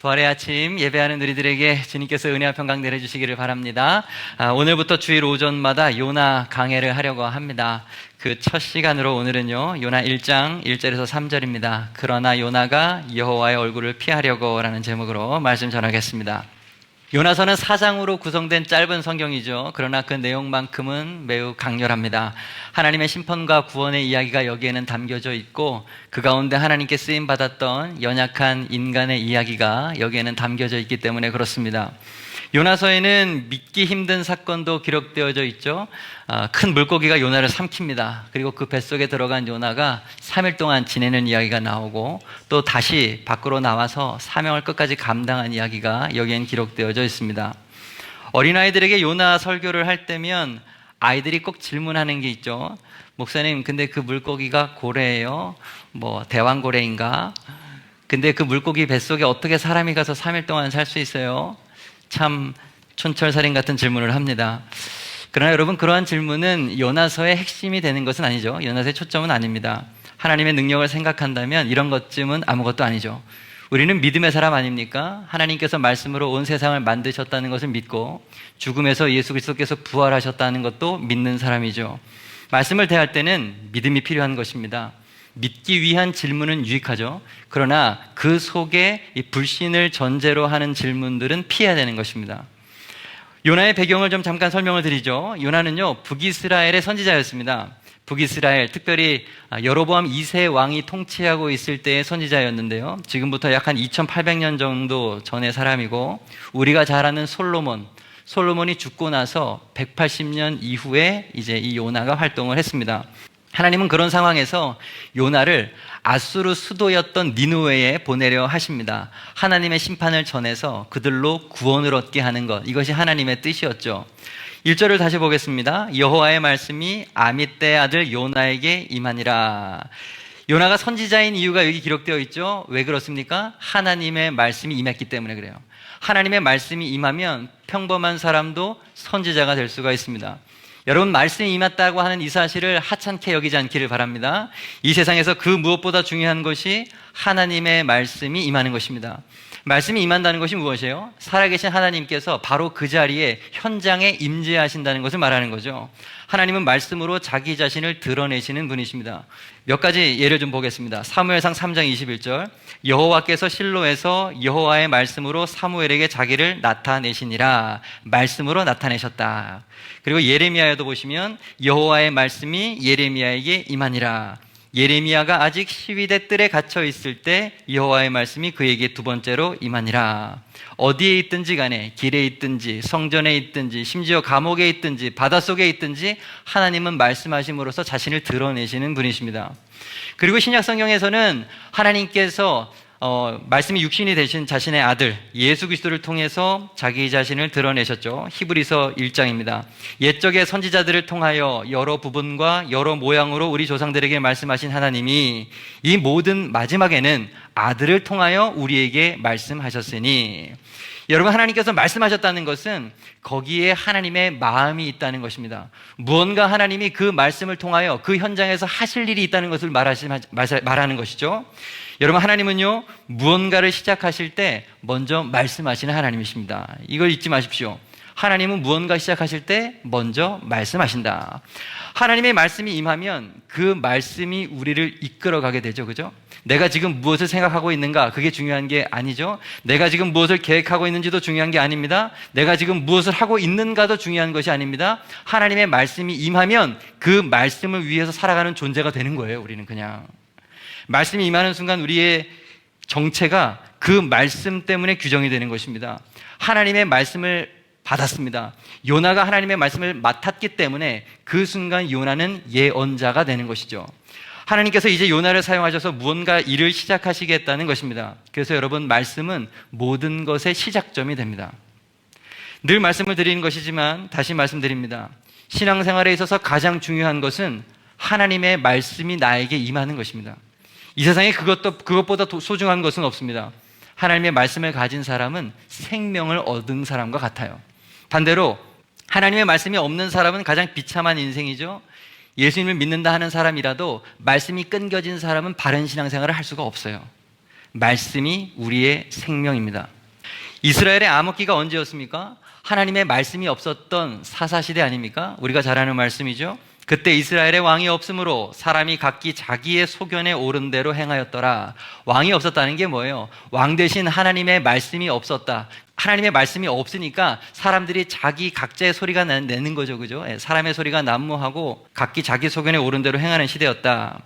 부활의 아침 예배하는 우리들에게 주님께서 은혜와 평강 내려주시기를 바랍니다. 아, 오늘부터 주일 오전마다 요나 강해를 하려고 합니다. 그 첫 시간으로 오늘은요, 요나 1장 1절에서 3절입니다. 그러나 요나가 여호와의 얼굴을 피하려고 라는 제목으로 말씀 전하겠습니다. 요나서는 사장으로 구성된 짧은 성경이죠. 그러나 그 내용만큼은 매우 강렬합니다. 하나님의 심판과 구원의 이야기가 여기에는 담겨져 있고 그 가운데 하나님께 쓰임 받았던 연약한 인간의 이야기가 여기에는 담겨져 있기 때문에 그렇습니다. 요나서에는 믿기 힘든 사건도 기록되어져 있죠. 아, 큰 물고기가 요나를 삼킵니다. 그리고 그 뱃속에 들어간 요나가 3일 동안 지내는 이야기가 나오고 또 다시 밖으로 나와서 사명을 끝까지 감당한 이야기가 여기엔 기록되어져 있습니다. 어린아이들에게 요나 설교를 할 때면 아이들이 꼭 질문하는 게 있죠. 목사님, 근데 그 물고기가 고래예요? 뭐 대왕고래인가? 근데 그 물고기 뱃속에 어떻게 사람이 가서 3일 동안 살 수 있어요? 참 촌철살인 같은 질문을 합니다. 그러나 여러분 그러한 질문은 요나서의 핵심이 되는 것은 아니죠. 요나서의 초점은 아닙니다. 하나님의 능력을 생각한다면 이런 것쯤은 아무것도 아니죠. 우리는 믿음의 사람 아닙니까? 하나님께서 말씀으로 온 세상을 만드셨다는 것을 믿고 죽음에서 예수 그리스도께서 부활하셨다는 것도 믿는 사람이죠. 말씀을 대할 때는 믿음이 필요한 것입니다. 믿기 위한 질문은 유익하죠. 그러나 그 속에 이 불신을 전제로 하는 질문들은 피해야 되는 것입니다. 요나의 배경을 좀 잠깐 설명을 드리죠. 요나는요, 북이스라엘의 선지자였습니다. 북이스라엘, 특별히 여로보암 2세 왕이 통치하고 있을 때의 선지자였는데요. 지금부터 약 한 2800년 정도 전의 사람이고, 우리가 잘 아는 솔로몬, 솔로몬이 죽고 나서 180년 이후에 이제 이 요나가 활동을 했습니다. 하나님은 그런 상황에서 요나를 아수르 수도였던 니누웨에 보내려 하십니다. 하나님의 심판을 전해서 그들로 구원을 얻게 하는 것. 이것이 하나님의 뜻이었죠. 1절을 다시 보겠습니다. 여호와의 말씀이 아미떼 아들 요나에게 임하니라. 요나가 선지자인 이유가 여기 기록되어 있죠. 왜 그렇습니까? 하나님의 말씀이 임했기 때문에 그래요. 하나님의 말씀이 임하면 평범한 사람도 선지자가 될 수가 있습니다. 여러분 말씀이 임했다고 하는 이 사실을 하찮게 여기지 않기를 바랍니다. 이 세상에서 그 무엇보다 중요한 것이 하나님의 말씀이 임하는 것입니다. 말씀이 임한다는 것이 무엇이에요? 살아계신 하나님께서 바로 그 자리에 현장에 임재하신다는 것을 말하는 거죠. 하나님은 말씀으로 자기 자신을 드러내시는 분이십니다. 몇 가지 예를 좀 보겠습니다. 사무엘상 3장 21절 여호와께서 실로에서 여호와의 말씀으로 사무엘에게 자기를 나타내시니라 말씀으로 나타내셨다. 그리고 예레미야에도 보시면 여호와의 말씀이 예레미야에게 임하니라. 예레미야가 아직 시위대 뜰에 갇혀 있을 때 여호와의 말씀이 그에게 두 번째로 임하니라. 어디에 있든지 간에 길에 있든지 성전에 있든지 심지어 감옥에 있든지 바닷속에 있든지 하나님은 말씀하심으로써 자신을 드러내시는 분이십니다. 그리고 신약 성경에서는 하나님께서 어, 말씀이 육신이 되신 자신의 아들 예수 그리스도를 통해서 자기 자신을 드러내셨죠. 히브리서 1장입니다. 옛적의 선지자들을 통하여 여러 부분과 여러 모양으로 우리 조상들에게 말씀하신 하나님이 이 모든 마지막에는 아들을 통하여 우리에게 말씀하셨으니 여러분 하나님께서 말씀하셨다는 것은 거기에 하나님의 마음이 있다는 것입니다. 무언가 하나님이 그 말씀을 통하여 그 현장에서 하실 일이 있다는 것을 말하는 것이죠. 여러분 하나님은요 무언가를 시작하실 때 먼저 말씀하시는 하나님이십니다. 이걸 잊지 마십시오. 하나님은 무언가 시작하실 때 먼저 말씀하신다. 하나님의 말씀이 임하면 그 말씀이 우리를 이끌어 가게 되죠. 그죠? 내가 지금 무엇을 생각하고 있는가? 그게 중요한 게 아니죠. 내가 지금 무엇을 계획하고 있는지도 중요한 게 아닙니다. 내가 지금 무엇을 하고 있는가도 중요한 것이 아닙니다. 하나님의 말씀이 임하면 그 말씀을 위해서 살아가는 존재가 되는 거예요. 우리는 그냥. 말씀이 임하는 순간 우리의 정체가 그 말씀 때문에 규정이 되는 것입니다. 하나님의 말씀을 받았습니다. 요나가 하나님의 말씀을 맡았기 때문에 그 순간 요나는 예언자가 되는 것이죠. 하나님께서 이제 요나를 사용하셔서 무언가 일을 시작하시겠다는 것입니다. 그래서 여러분, 말씀은 모든 것의 시작점이 됩니다. 늘 말씀을 드리는 것이지만 다시 말씀드립니다. 신앙생활에 있어서 가장 중요한 것은 하나님의 말씀이 나에게 임하는 것입니다. 이 세상에 그것도, 그것보다 소중한 것은 없습니다. 하나님의 말씀을 가진 사람은 생명을 얻은 사람과 같아요. 반대로 하나님의 말씀이 없는 사람은 가장 비참한 인생이죠. 예수님을 믿는다 하는 사람이라도 말씀이 끊겨진 사람은 바른 신앙생활을 할 수가 없어요. 말씀이 우리의 생명입니다. 이스라엘의 암흑기가 언제였습니까? 하나님의 말씀이 없었던 사사시대 아닙니까? 우리가 잘 아는 말씀이죠. 그때 이스라엘의 왕이 없으므로 사람이 각기 자기의 소견에 오른 대로 행하였더라. 왕이 없었다는 게 뭐예요? 왕 대신 하나님의 말씀이 없었다. 하나님의 말씀이 없으니까 사람들이 자기 각자의 소리가 내- 내는 거죠. 그죠? 예, 사람의 소리가 난무하고 각기 자기 소견에 오른 대로 행하는 시대였다.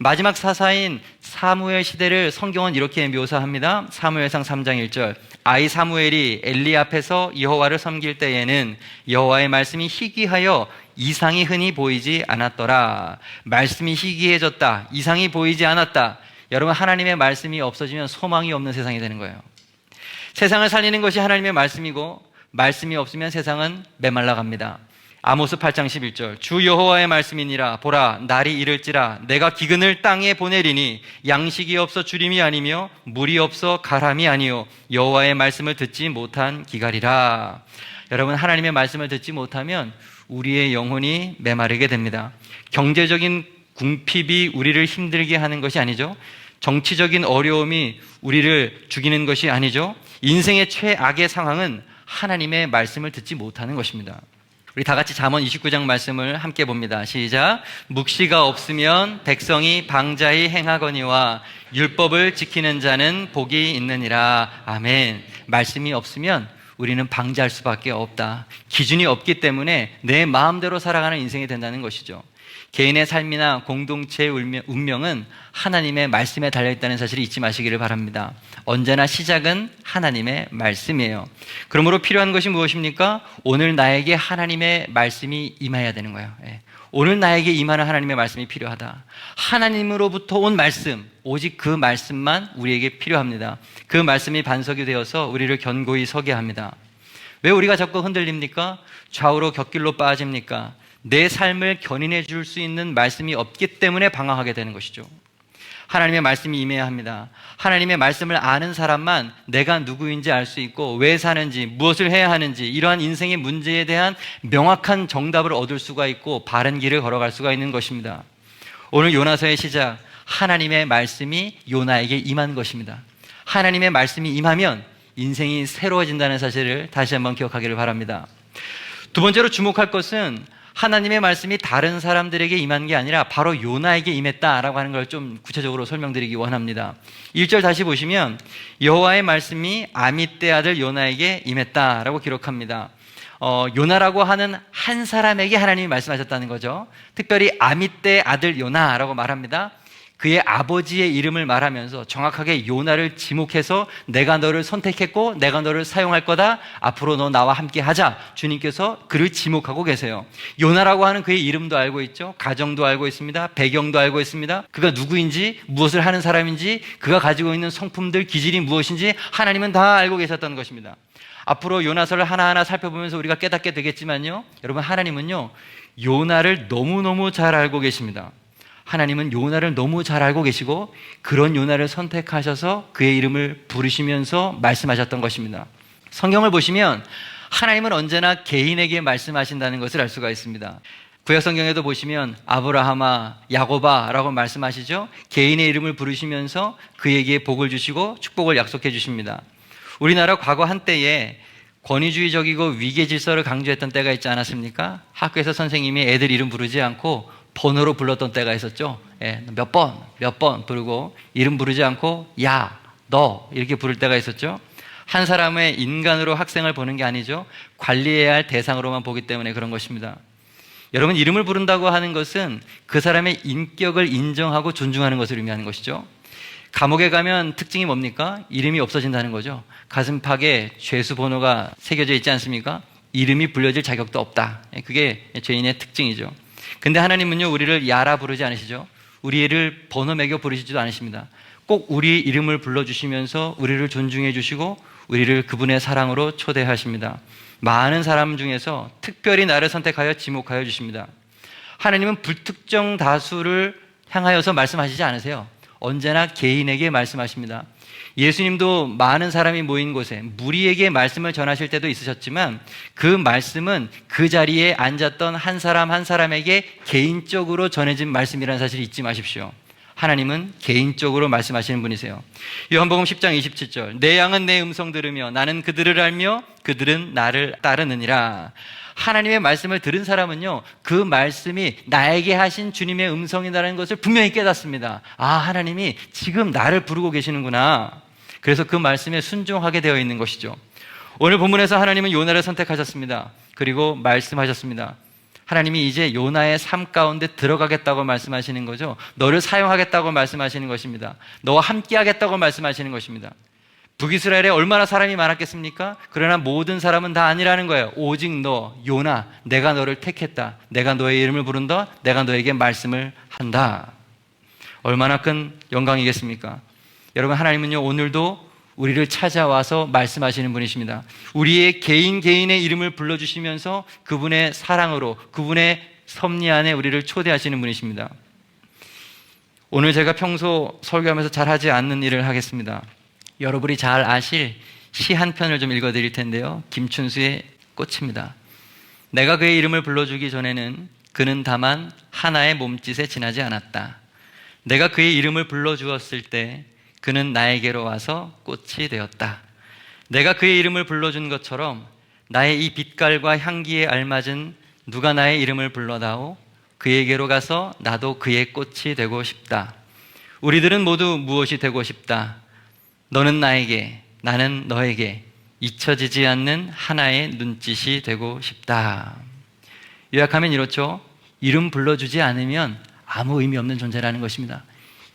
마지막 사사인 사무엘 시대를 성경은 이렇게 묘사합니다. 사무엘상 3장 1절. 아이 사무엘이 엘리 앞에서 여호와를 섬길 때에는 여호와의 말씀이 희귀하여 이상이 흔히 보이지 않았더라. 말씀이 희귀해졌다. 이상이 보이지 않았다. 여러분 하나님의 말씀이 없어지면 소망이 없는 세상이 되는 거예요. 세상을 살리는 것이 하나님의 말씀이고 말씀이 없으면 세상은 메말라 갑니다. 아모스 8장 11절 주 여호와의 말씀이니라 보라 날이 이를지라 내가 기근을 땅에 보내리니 양식이 없어 주림이 아니며 물이 없어 가람이 아니요 여호와의 말씀을 듣지 못한 기갈이라 여러분 하나님의 말씀을 듣지 못하면 우리의 영혼이 메마르게 됩니다. 경제적인 궁핍이 우리를 힘들게 하는 것이 아니죠. 정치적인 어려움이 우리를 죽이는 것이 아니죠. 인생의 최악의 상황은 하나님의 말씀을 듣지 못하는 것입니다. 우리 다 같이 잠언 29장 말씀을 함께 봅니다. 시작. 묵시가 없으면 백성이 방자히 행하거니와 율법을 지키는 자는 복이 있느니라. 아멘. 말씀이 없으면 우리는 방자할 수밖에 없다. 기준이 없기 때문에 내 마음대로 살아가는 인생이 된다는 것이죠. 개인의 삶이나 공동체의 운명- 운명은 하나님의 말씀에 달려있다는 사실을 잊지 마시기를 바랍니다. 언제나 시작은 하나님의 말씀이에요. 그러므로 필요한 것이 무엇입니까? 오늘 나에게 하나님의 말씀이 임해야 되는 거예요. 예. 오늘 나에게 임하는 하나님의 말씀이 필요하다. 하나님으로부터 온 말씀, 오직 그 말씀만 우리에게 필요합니다. 그 말씀이 반석이 되어서 우리를 견고히 서게 합니다. 왜 우리가 자꾸 흔들립니까? 좌우로 곁길로 빠집니까? 내 삶을 견인해 줄 수 있는 말씀이 없기 때문에 방황하게 되는 것이죠. 하나님의 말씀이 임해야 합니다. 하나님의 말씀을 아는 사람만 내가 누구인지 알 수 있고 왜 사는지 무엇을 해야 하는지 이러한 인생의 문제에 대한 명확한 정답을 얻을 수가 있고 바른 길을 걸어갈 수가 있는 것입니다. 오늘 요나서의 시작 하나님의 말씀이 요나에게 임한 것입니다. 하나님의 말씀이 임하면 인생이 새로워진다는 사실을 다시 한번 기억하기를 바랍니다. 두 번째로 주목할 것은 하나님의 말씀이 다른 사람들에게 임한 게 아니라 바로 요나에게 임했다라고 하는 걸 좀 구체적으로 설명드리기 원합니다. 1절 다시 보시면 여호와의 말씀이 아미떼 아들 요나에게 임했다라고 기록합니다. 어, 요나라고 하는 한 사람에게 하나님이 말씀하셨다는 거죠. 특별히 아미떼 아들 요나라고 말합니다. 그의 아버지의 이름을 말하면서 정확하게 요나를 지목해서 내가 너를 선택했고 내가 너를 사용할 거다. 앞으로 너 나와 함께 하자. 주님께서 그를 지목하고 계세요. 요나라고 하는 그의 이름도 알고 있죠. 가정도 알고 있습니다. 배경도 알고 있습니다. 그가 누구인지, 무엇을 하는 사람인지, 그가 가지고 있는 성품들, 기질이 무엇인지 하나님은 다 알고 계셨다는 것입니다. 앞으로 요나서를 하나하나 살펴보면서 우리가 깨닫게 되겠지만요. 여러분 하나님은요. 요나를 너무너무 잘 알고 계십니다. 하나님은 요나를 너무 잘 알고 계시고 그런 요나를 선택하셔서 그의 이름을 부르시면서 말씀하셨던 것입니다. 성경을 보시면 하나님은 언제나 개인에게 말씀하신다는 것을 알 수가 있습니다. 구약 성경에도 보시면 아브라함아 야고바라고 말씀하시죠. 개인의 이름을 부르시면서 그에게 복을 주시고 축복을 약속해 주십니다. 우리나라 과거 한때에 권위주의적이고 위계 질서를 강조했던 때가 있지 않았습니까? 학교에서 선생님이 애들 이름 부르지 않고 번호로 불렀던 때가 있었죠. 예, 몇 번, 몇 번 부르고 이름 부르지 않고 야, 너 이렇게 부를 때가 있었죠. 한 사람의 인간으로 학생을 보는 게 아니죠. 관리해야 할 대상으로만 보기 때문에 그런 것입니다. 여러분 이름을 부른다고 하는 것은 그 사람의 인격을 인정하고 존중하는 것을 의미하는 것이죠. 감옥에 가면 특징이 뭡니까? 이름이 없어진다는 거죠. 가슴팍에 죄수 번호가 새겨져 있지 않습니까? 이름이 불려질 자격도 없다. 예, 그게 죄인의 특징이죠. 근데 하나님은요, 우리를 야라 부르지 않으시죠? 우리를 번호 매겨 부르시지도 않으십니다. 꼭 우리 이름을 불러주시면서 우리를 존중해 주시고 우리를 그분의 사랑으로 초대하십니다. 많은 사람 중에서 특별히 나를 선택하여 지목하여 주십니다. 하나님은 불특정 다수를 향하여서 말씀하시지 않으세요. 언제나 개인에게 말씀하십니다. 예수님도 많은 사람이 모인 곳에 무리에게 말씀을 전하실 때도 있으셨지만 그 말씀은 그 자리에 앉았던 한 사람 한 사람에게 개인적으로 전해진 말씀이라는 사실을 잊지 마십시오. 하나님은 개인적으로 말씀하시는 분이세요. 요한복음 10장 27절. 내 양은 내 음성 들으며 나는 그들을 알며 그들은 나를 따르느니라. 하나님의 말씀을 들은 사람은요, 그 말씀이 나에게 하신 주님의 음성이라는 것을 분명히 깨닫습니다. 아, 하나님이 지금 나를 부르고 계시는구나. 그래서 그 말씀에 순종하게 되어 있는 것이죠. 오늘 본문에서 하나님은 요나를 선택하셨습니다. 그리고 말씀하셨습니다. 하나님이 이제 요나의 삶 가운데 들어가겠다고 말씀하시는 거죠. 너를 사용하겠다고 말씀하시는 것입니다. 너와 함께 하겠다고 말씀하시는 것입니다. 북이스라엘에 얼마나 사람이 많았겠습니까? 그러나 모든 사람은 다 아니라는 거예요. 오직 너, 요나, 내가 너를 택했다. 내가 너의 이름을 부른다. 내가 너에게 말씀을 한다. 얼마나 큰 영광이겠습니까? 여러분, 하나님은요, 오늘도 우리를 찾아와서 말씀하시는 분이십니다. 우리의 개인 개인의 이름을 불러주시면서 그분의 사랑으로, 그분의 섭리 안에 우리를 초대하시는 분이십니다. 오늘 제가 평소 설교하면서 잘 하지 않는 일을 하겠습니다. 여러분이 잘 아실 시 한 편을 좀 읽어 드릴 텐데요. 김춘수의 꽃입니다. 내가 그의 이름을 불러주기 전에는 그는 다만 하나의 몸짓에 지나지 않았다. 내가 그의 이름을 불러주었을 때 그는 나에게로 와서 꽃이 되었다. 내가 그의 이름을 불러준 것처럼 나의 이 빛깔과 향기에 알맞은 누가 나의 이름을 불러다오 그에게로 가서 나도 그의 꽃이 되고 싶다. 우리들은 모두 무엇이 되고 싶다. 너는 나에게, 나는 너에게 잊혀지지 않는 하나의 눈짓이 되고 싶다. 요약하면 이렇죠. 이름 불러주지 않으면 아무 의미 없는 존재라는 것입니다.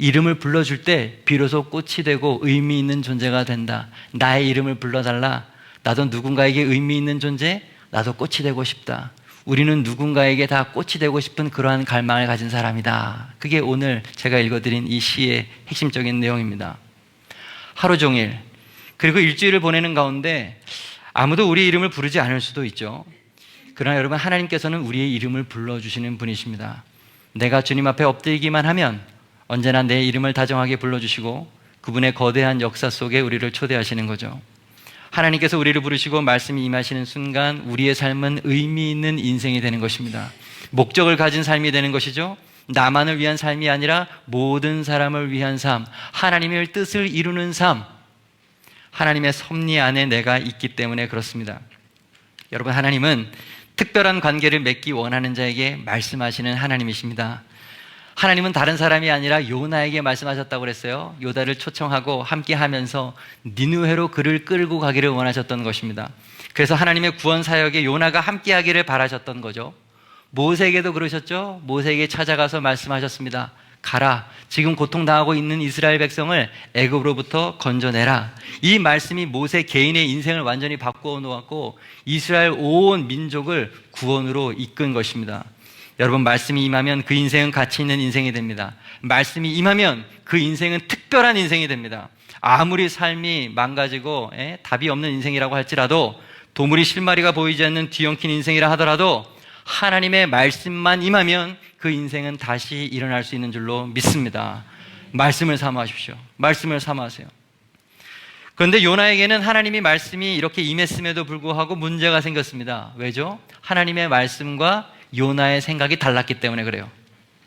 이름을 불러줄 때 비로소 꽃이 되고 의미 있는 존재가 된다. 나의 이름을 불러달라. 나도 누군가에게 의미 있는 존재, 나도 꽃이 되고 싶다. 우리는 누군가에게 다 꽃이 되고 싶은 그러한 갈망을 가진 사람이다. 그게 오늘 제가 읽어드린 이 시의 핵심적인 내용입니다. 하루 종일, 그리고 일주일을 보내는 가운데 아무도 우리 이름을 부르지 않을 수도 있죠. 그러나 여러분, 하나님께서는 우리의 이름을 불러주시는 분이십니다. 내가 주님 앞에 엎드리기만 하면 언제나 내 이름을 다정하게 불러주시고 그분의 거대한 역사 속에 우리를 초대하시는 거죠. 하나님께서 우리를 부르시고 말씀이 임하시는 순간 우리의 삶은 의미 있는 인생이 되는 것입니다. 목적을 가진 삶이 되는 것이죠. 나만을 위한 삶이 아니라 모든 사람을 위한 삶, 하나님의 뜻을 이루는 삶, 하나님의 섭리 안에 내가 있기 때문에 그렇습니다. 여러분, 하나님은 특별한 관계를 맺기 원하는 자에게 말씀하시는 하나님이십니다. 하나님은 다른 사람이 아니라 요나에게 말씀하셨다고 그랬어요. 요다를 초청하고 함께 하면서 니누회로 그를 끌고 가기를 원하셨던 것입니다. 그래서 하나님의 구원 사역에 요나가 함께 하기를 바라셨던 거죠. 모세에게도 그러셨죠. 모세에게 찾아가서 말씀하셨습니다. 가라. 지금 고통당하고 있는 이스라엘 백성을 애굽으로부터 건져내라. 이 말씀이 모세 개인의 인생을 완전히 바꾸어 놓았고 이스라엘 온 민족을 구원으로 이끈 것입니다. 여러분 말씀이 임하면 그 인생은 가치 있는 인생이 됩니다. 말씀이 임하면 그 인생은 특별한 인생이 됩니다. 아무리 삶이 망가지고 에? 답이 없는 인생이라고 할지라도 도무리 실마리가 보이지 않는 뒤엉킨 인생이라 하더라도 하나님의 말씀만 임하면 그 인생은 다시 일어날 수 있는 줄로 믿습니다. 말씀을 삼아십시오. 말씀을 삼아세요. 그런데 요나에게는 하나님이 말씀이 이렇게 임했음에도 불구하고 문제가 생겼습니다. 왜죠? 하나님의 말씀과 요나의 생각이 달랐기 때문에 그래요.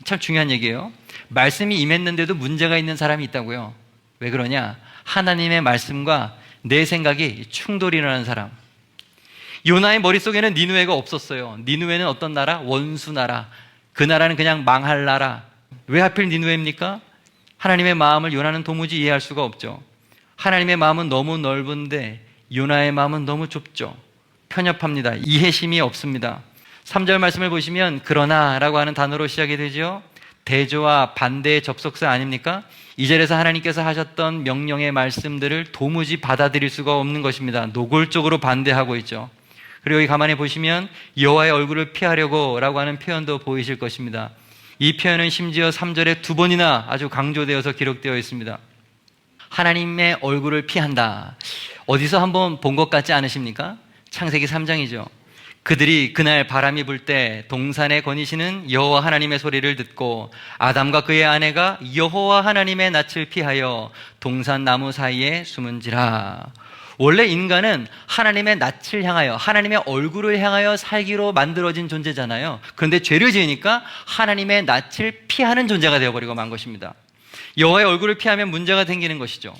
참 중요한 얘기예요. 말씀이 임했는데도 문제가 있는 사람이 있다고요. 왜 그러냐? 하나님의 말씀과 내 생각이 충돌이 일어나는 사람. 요나의 머릿속에는 니누에가 없었어요. 니누에는 어떤 나라? 원수 나라. 그 나라는 그냥 망할 나라. 왜 하필 니누에입니까? 하나님의 마음을 요나는 도무지 이해할 수가 없죠. 하나님의 마음은 너무 넓은데 요나의 마음은 너무 좁죠. 편협합니다. 이해심이 없습니다. 3절 말씀을 보시면 그러나 라고 하는 단어로 시작이 되죠. 대조와 반대의 접속사 아닙니까? 이 절에서 하나님께서 하셨던 명령의 말씀들을 도무지 받아들일 수가 없는 것입니다. 노골적으로 반대하고 있죠. 그리고 여기 가만히 보시면 여호와의 얼굴을 피하려고 라고 하는 표현도 보이실 것입니다. 이 표현은 심지어 3절에 두 번이나 아주 강조되어서 기록되어 있습니다. 하나님의 얼굴을 피한다. 어디서 한번 본 것 같지 않으십니까? 창세기 3장이죠. 그들이 그날 바람이 불 때 동산에 거니시는 여호와 하나님의 소리를 듣고 아담과 그의 아내가 여호와 하나님의 낯을 피하여 동산 나무 사이에 숨은지라. 원래 인간은 하나님의 낯을 향하여 하나님의 얼굴을 향하여 살기로 만들어진 존재잖아요. 그런데 죄를 지으니까 하나님의 낯을 피하는 존재가 되어버리고 만 것입니다. 여호와의 얼굴을 피하면 문제가 생기는 것이죠.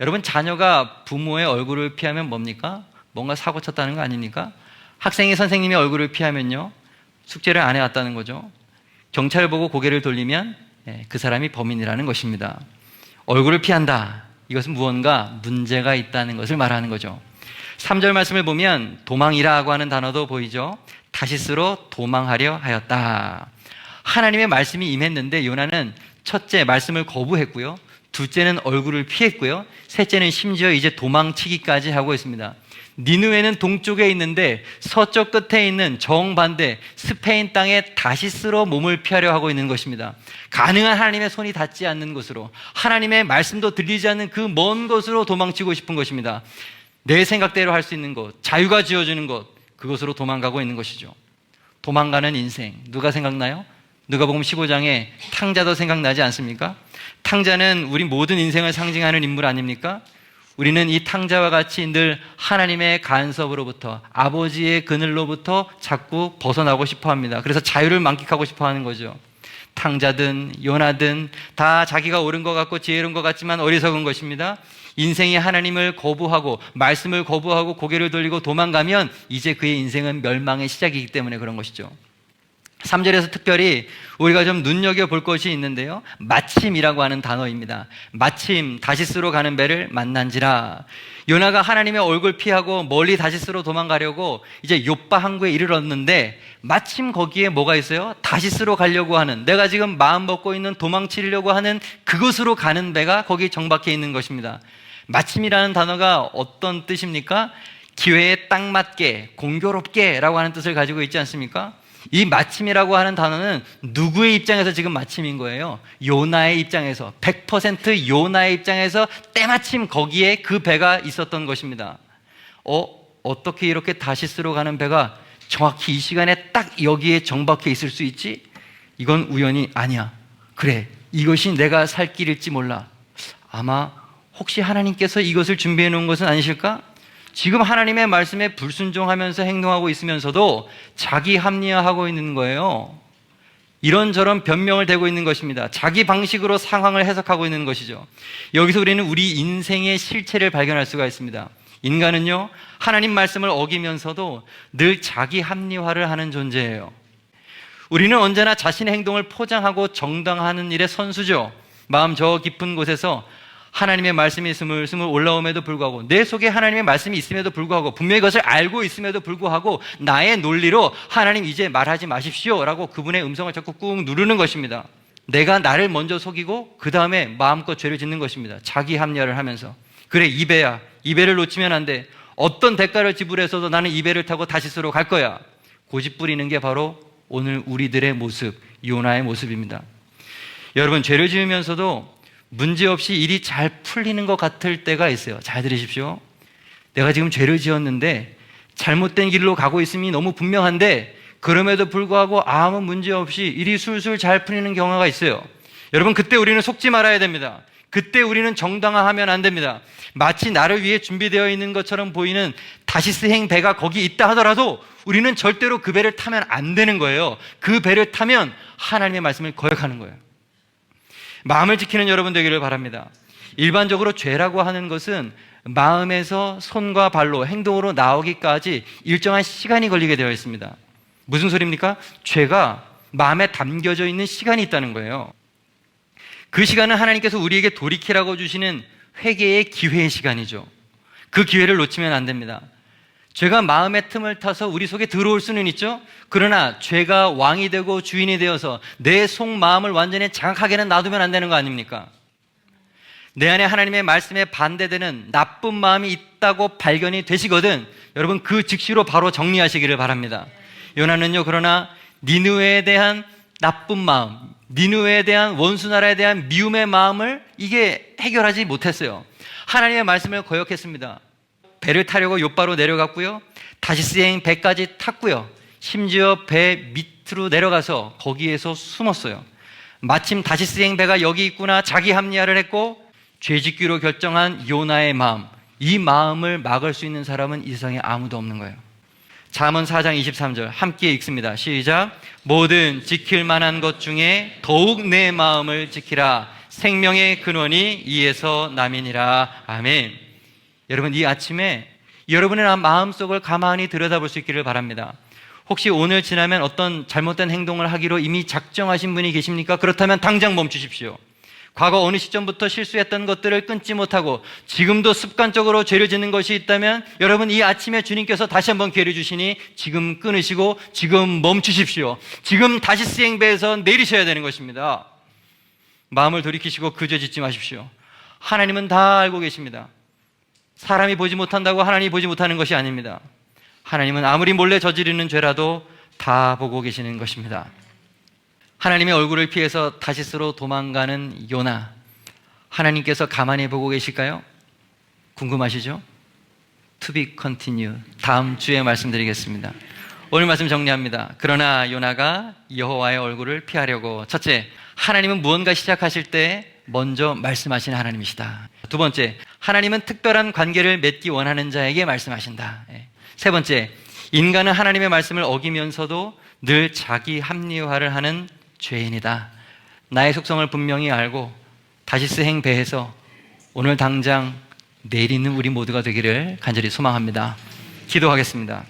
여러분 자녀가 부모의 얼굴을 피하면 뭡니까? 뭔가 사고 쳤다는 거 아닙니까? 학생이 선생님의 얼굴을 피하면요 숙제를 안 해왔다는 거죠. 경찰을 보고 고개를 돌리면 예, 그 사람이 범인이라는 것입니다. 얼굴을 피한다. 이것은 무언가 문제가 있다는 것을 말하는 거죠. 3절 말씀을 보면 도망이라고 하는 단어도 보이죠. 다시스로 도망하려 하였다. 하나님의 말씀이 임했는데 요나는 첫째 말씀을 거부했고요. 둘째는 얼굴을 피했고요. 셋째는 심지어 이제 도망치기까지 하고 있습니다. 니누에는 동쪽에 있는데 서쪽 끝에 있는 정반대 스페인 땅에 다시스로 몸을 피하려 하고 있는 것입니다. 가능한 하나님의 손이 닿지 않는 곳으로 하나님의 말씀도 들리지 않는 그 먼 곳으로 도망치고 싶은 것입니다. 내 생각대로 할 수 있는 곳, 자유가 지어주는 곳, 그곳으로 도망가고 있는 것이죠. 도망가는 인생, 누가 생각나요? 누가복음 15장에 탕자도 생각나지 않습니까? 탕자는 우리 모든 인생을 상징하는 인물 아닙니까? 우리는 이 탕자와 같이 늘 하나님의 간섭으로부터 아버지의 그늘로부터 자꾸 벗어나고 싶어 합니다. 그래서 자유를 만끽하고 싶어 하는 거죠. 탕자든 요나든 다 자기가 옳은 것 같고 지혜로운 것 같지만 어리석은 것입니다. 인생이 하나님을 거부하고 말씀을 거부하고 고개를 돌리고 도망가면 이제 그의 인생은 멸망의 시작이기 때문에 그런 것이죠. 3절에서 특별히 우리가 좀 눈여겨볼 것이 있는데요. 마침이라고 하는 단어입니다. 마침 다시스로 가는 배를 만난지라. 요나가 하나님의 얼굴 피하고 멀리 다시스로 도망가려고 이제 요빠 항구에 이르렀는데 마침 거기에 뭐가 있어요? 다시스로 가려고 하는 내가 지금 마음 먹고 있는 도망치려고 하는 그곳으로 가는 배가 거기 정박해 있는 것입니다. 마침이라는 단어가 어떤 뜻입니까? 기회에 딱 맞게 공교롭게 라고 하는 뜻을 가지고 있지 않습니까? 이 마침이라고 하는 단어는 누구의 입장에서 지금 마침인 거예요? 요나의 입장에서 100% 요나의 입장에서 때마침 거기에 그 배가 있었던 것입니다. 어 어떻게 이렇게 다시스로 가는 배가 정확히 이 시간에 딱 여기에 정박해 있을 수 있지? 이건 우연이 아니야. 그래 이것이 내가 살 길일지 몰라. 아마 혹시 하나님께서 이것을 준비해 놓은 것은 아니실까? 지금 하나님의 말씀에 불순종하면서 행동하고 있으면서도 자기 합리화하고 있는 거예요. 이런저런 변명을 대고 있는 것입니다. 자기 방식으로 상황을 해석하고 있는 것이죠. 여기서 우리는 우리 인생의 실체를 발견할 수가 있습니다. 인간은요, 하나님 말씀을 어기면서도 늘 자기 합리화를 하는 존재예요. 우리는 언제나 자신의 행동을 포장하고 정당하는 일의 선수죠. 마음 저 깊은 곳에서 하나님의 말씀이 스물 스물 올라옴에도 불구하고 내 속에 하나님의 말씀이 있음에도 불구하고 분명히 그것을 알고 있음에도 불구하고 나의 논리로 하나님 이제 말하지 마십시오라고 그분의 음성을 자꾸 꾹 누르는 것입니다. 내가 나를 먼저 속이고 그 다음에 마음껏 죄를 짓는 것입니다. 자기 합리화를 하면서 그래 이배야 이배를 놓치면 안 돼. 어떤 대가를 지불해서도 나는 이배를 타고 다시스로 갈 거야. 고집 부리는 게 바로 오늘 우리들의 모습, 요나의 모습입니다. 여러분 죄를 지으면서도 문제없이 일이 잘 풀리는 것 같을 때가 있어요. 잘 들으십시오. 내가 지금 죄를 지었는데 잘못된 길로 가고 있음이 너무 분명한데 그럼에도 불구하고 아무 문제 없이 일이 술술 잘 풀리는 경우가 있어요. 여러분, 그때 우리는 속지 말아야 됩니다. 그때 우리는 정당화하면 안 됩니다. 마치 나를 위해 준비되어 있는 것처럼 보이는 다시스행 배가 거기 있다 하더라도 우리는 절대로 그 배를 타면 안 되는 거예요. 그 배를 타면 하나님의 말씀을 거역하는 거예요. 마음을 지키는 여러분 되기를 바랍니다. 일반적으로 죄라고 하는 것은 마음에서 손과 발로 행동으로 나오기까지 일정한 시간이 걸리게 되어 있습니다. 무슨 소리입니까? 죄가 마음에 담겨져 있는 시간이 있다는 거예요. 그 시간은 하나님께서 우리에게 돌이키라고 주시는 회개의 기회의 시간이죠. 그 기회를 놓치면 안 됩니다. 죄가 마음의 틈을 타서 우리 속에 들어올 수는 있죠. 그러나 죄가 왕이 되고 주인이 되어서 내 속 마음을 완전히 장악하게는 놔두면 안 되는 거 아닙니까? 내 안에 하나님의 말씀에 반대되는 나쁜 마음이 있다고 발견이 되시거든 여러분 그 즉시로 바로 정리하시기를 바랍니다. 요나는요 그러나 니누에 대한 나쁜 마음, 니누에 대한 원수 나라에 대한 미움의 마음을 이게 해결하지 못했어요. 하나님의 말씀을 거역했습니다. 배를 타려고 요바로 내려갔고요. 다시 스행 배까지 탔고요. 심지어 배 밑으로 내려가서 거기에서 숨었어요. 마침 다시 스행 배가 여기 있구나 자기 합리화를 했고 죄짓기로 결정한 요나의 마음 이 마음을 막을 수 있는 사람은 이 세상에 아무도 없는 거예요. 잠언 4장 23절 함께 읽습니다. 시작. 모든 지킬 만한 것 중에 더욱 내 마음을 지키라. 생명의 근원이 이에서 남이니라. 아멘. 여러분, 이 아침에 여러분의 마음속을 가만히 들여다볼 수 있기를 바랍니다. 혹시 오늘 지나면 어떤 잘못된 행동을 하기로 이미 작정하신 분이 계십니까? 그렇다면 당장 멈추십시오. 과거 어느 시점부터 실수했던 것들을 끊지 못하고 지금도 습관적으로 죄를 짓는 것이 있다면 여러분 이 아침에 주님께서 다시 한번 기회를 주시니 지금 끊으시고 지금 멈추십시오. 지금 다시 수행배에서 내리셔야 되는 것입니다. 마음을 돌이키시고 그 죄 짓지 마십시오. 하나님은 다 알고 계십니다. 사람이 보지 못한다고 하나님이 보지 못하는 것이 아닙니다. 하나님은 아무리 몰래 저지르는 죄라도 다 보고 계시는 것입니다. 하나님의 얼굴을 피해서 다시스로 도망가는 요나. 하나님께서 가만히 보고 계실까요? 궁금하시죠? To be continue. 다음 주에 말씀드리겠습니다. 오늘 말씀 정리합니다. 그러나 요나가 여호와의 얼굴을 피하려고 첫째, 하나님은 무언가 시작하실 때 먼저 말씀하시는 하나님이시다. 두 번째, 하나님은 특별한 관계를 맺기 원하는 자에게 말씀하신다. 예. 세 번째, 인간은 하나님의 말씀을 어기면서도 늘 자기 합리화를 하는 죄인이다. 나의 속성을 분명히 알고 다시스 행배해서 오늘 당장 내리는 우리 모두가 되기를 간절히 소망합니다. 기도하겠습니다.